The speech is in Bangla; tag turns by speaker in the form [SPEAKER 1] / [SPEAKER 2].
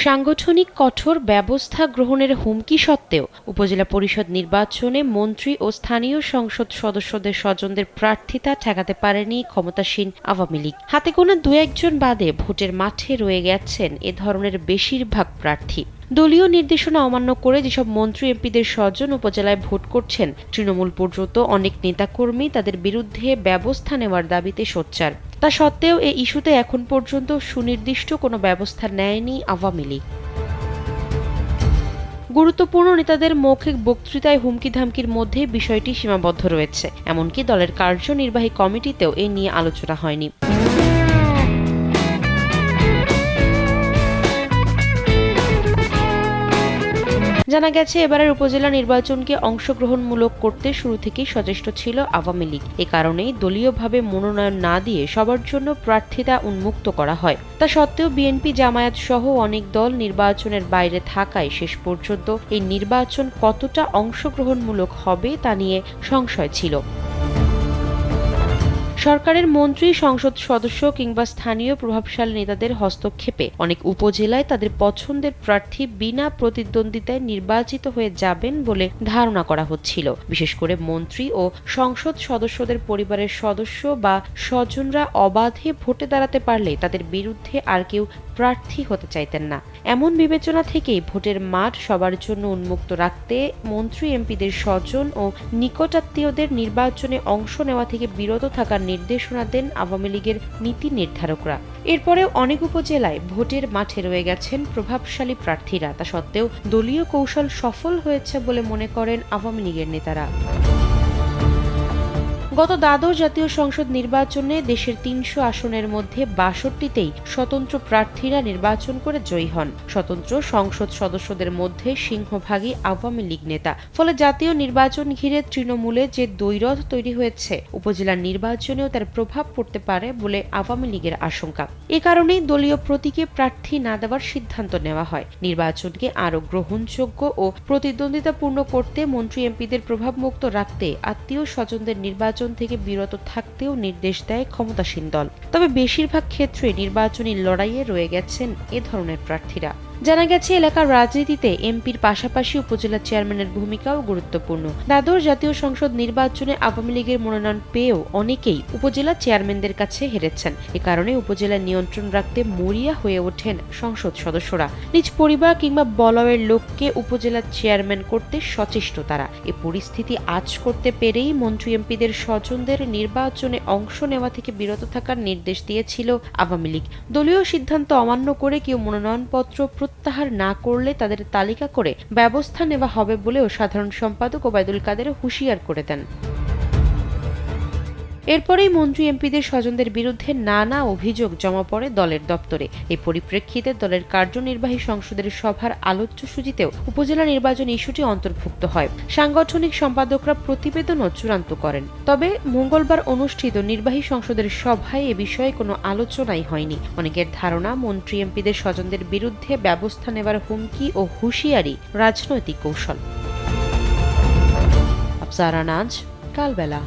[SPEAKER 1] সাংগঠনিক কঠোর ব্যবস্থা গ্রহণের হুমকি সত্ত্বেও উপজেলা পরিষদ নির্বাচনে মন্ত্রী ও স্থানীয় সংসদ সদস্যদের স্বজনদের প্রার্থিতা ঠেকাতে পারেনি ক্ষমতাসীন আওয়ামী লীগ। হাতে গোনা দু একজন বাদে ভোটের মাঠে রয়ে গেছেন এ ধরনের বেশিরভাগ প্রার্থী। দলীয় নির্দেশনা অমান্য করে যেসব মন্ত্রী, এমপিদের স্বজন উপজেলায় ভোট করছেন, তৃণমূল পর্যন্ত অনেক নেতাকর্মী তাদের বিরুদ্ধে ব্যবস্থা নেওয়ার দাবিতে সোচ্চার। তা সত্ত্বেও এ ইস্যুতে এখন পর্যন্ত সুনির্দিষ্ট কোনো ব্যবস্থা নেয়নি আওয়ামী লীগ। গুরুত্বপূর্ণ নেতাদের মৌখিক বক্তৃতায় হুমকি ধামকির মধ্যে বিষয়টি সীমাবদ্ধ রয়েছে, এমনকি দলের কার্যনির্বাহী কমিটিতেও এ নিয়ে আলোচনা হয়নি। জানা গেছে, এবারের উপজেলা নির্বাচনকে অংশগ্রহণমূলক করতে শুরু থেকেই সচেষ্ট ছিল আওয়ামী লীগ। এ কারণেই দলীয়ভাবে মনোনয়ন না দিয়ে সবার জন্য প্রার্থিতা উন্মুক্ত করা হয়। তা সত্ত্বেও বিএনপি, জামায়াত সহ অনেক দল নির্বাচনের বাইরে থাকায় শেষ পর্যন্ত এই নির্বাচন কতটা অংশগ্রহণমূলক হবে তা নিয়ে সংশয় ছিল। সরকারের মন্ত্রী, সংসদ সদস্য কিংবা স্থানীয় প্রভাবশালী নেতাদের হস্তক্ষেপে অনেক উপজেলায় তাদের পছন্দের প্রার্থী বিনা প্রতিদ্বন্দ্বিতায় নির্বাচিত হয়ে যাবেন বলে ধারণা করা হচ্ছিল। বিশেষ করে মন্ত্রী ও সংসদ সদস্যদের পরিবারের সদস্য বা স্বজনরা অবাধে ভোটে দাঁড়াতে পারলে তাদের বিরুদ্ধে আর কেউ প্রার্থী হতে চাইতেন না। এমন বিবেচনা থেকেই ভোটের মাঠ সবার জন্য উন্মুক্ত রাখতে মন্ত্রী এমপিদের স্বজন ও নিকটাত্মীয়দের নির্বাচনে অংশ নেওয়া থেকে বিরত থাকার নির্দেশনা দেন আওয়ামী লীগের নীতি নির্ধারকরা। এরপরেও অনেক উপজেলায় ভোটের মাঠে রয়ে গেছেন প্রভাবশালী প্রার্থীরা। তা সত্ত্বেও দলীয় কৌশল সফল হয়েছে বলে মনে করেন আওয়ামী লীগের নেতারা। গত দ্বাদশ জাতীয় সংসদ নির্বাচনে দেশের তিনশো আসনের মধ্যে বাষট্টিতেই স্বতন্ত্র প্রার্থীরা নির্বাচন করে জয়ী হন। স্বতন্ত্র সংসদ সদস্যদের মধ্যে সিংহভাগই আওয়ামী লীগ নেতা। ফলে জাতীয় নির্বাচন ঘিরে তৃণমূলে যে দ্বৈরথ তৈরি হয়েছে, উপজেলা নির্বাচনেও তার প্রভাব পড়তে পারে বলে আওয়ামী লীগের আশঙ্কা। এ কারণেই দলীয় প্রতীকে প্রার্থী না দেওয়ার সিদ্ধান্ত নেওয়া হয়। নির্বাচনকে আরও গ্রহণযোগ্য ও প্রতিদ্বন্দ্বিতাপূর্ণ করতে মন্ত্রী এমপিদের প্রভাবমুক্ত রাখতে আত্মীয় স্বজনদের নির্বাচন থেকে বিরত থাকতেও নির্দেশ দেয় ক্ষমতাসীন দল। তবে বেশিরভাগ ক্ষেত্রে নির্বাচনী লড়াইয়ে রয়ে গেছেন এ ধরনের প্রার্থীরা। জানা গেছে, এলাকার রাজনীতিতে এমপির পাশাপাশি উপজেলা চেয়ারম্যানের ভূমিকাও গুরুত্বপূর্ণ। দ্বাদশ জাতীয় সংসদ নির্বাচনে আওয়ামী লীগের মনোনয়ন পেয়েও অনেকেই উপজেলা চেয়ারম্যানদের কাছে হেরেছেন। এ কারণে উপজেলা নিয়ন্ত্রণ রাখতে মরিয়া হয়ে ওঠেন সংসদ সদস্যরা। নিজ পরিবার কিংবা বলয়ের লোককে উপজেলা চেয়ারম্যান করতে সচেষ্ট তারা। এ পরিস্থিতি আজ করতে পেরেই মন্ত্রী এমপিদের স্বজনদের নির্বাচনে অংশ নেওয়া থেকে বিরত থাকার নির্দেশ দিয়েছিল আওয়ামী লীগ। দলীয় সিদ্ধান্ত অমান্য করে কেউ মনোনয়নপত্র প্রত্যাহার না করলে তাদের তালিকা করে ব্যবস্থা নেওয়া হবে বলেও সাধারণ সম্পাদক ওবায়দুল কাদের হুঁশিয়ার করে দেন। এরপরেই মন্ত্রী এমপিদের স্বজনদের বিরুদ্ধে নানা অভিযোগ জমা পড়ে দলের দপ্তরে। এই পরিপ্রেক্ষিতে দলের কার্যনির্বাহী সংসদের সভার আলোচ্য সূচিতেও উপজেলা নির্বাচন ইস্যুটি অন্তর্ভুক্ত হয়। সাংগঠনিক সম্পাদকরা প্রতিবেদনও চূড়ান্ত করেন। তবে মঙ্গলবার অনুষ্ঠিত নির্বাহী সংসদের সভায় এ বিষয়ে কোনো আলোচনাই হয়নি। অনেকের ধারণা, মন্ত্রী এমপিদের স্বজনদের বিরুদ্ধে ব্যবস্থা নেওয়ার হুমকি ও হুঁশিয়ারি রাজনৈতিক কৌশল। আফসারা নাজ কালবেলা।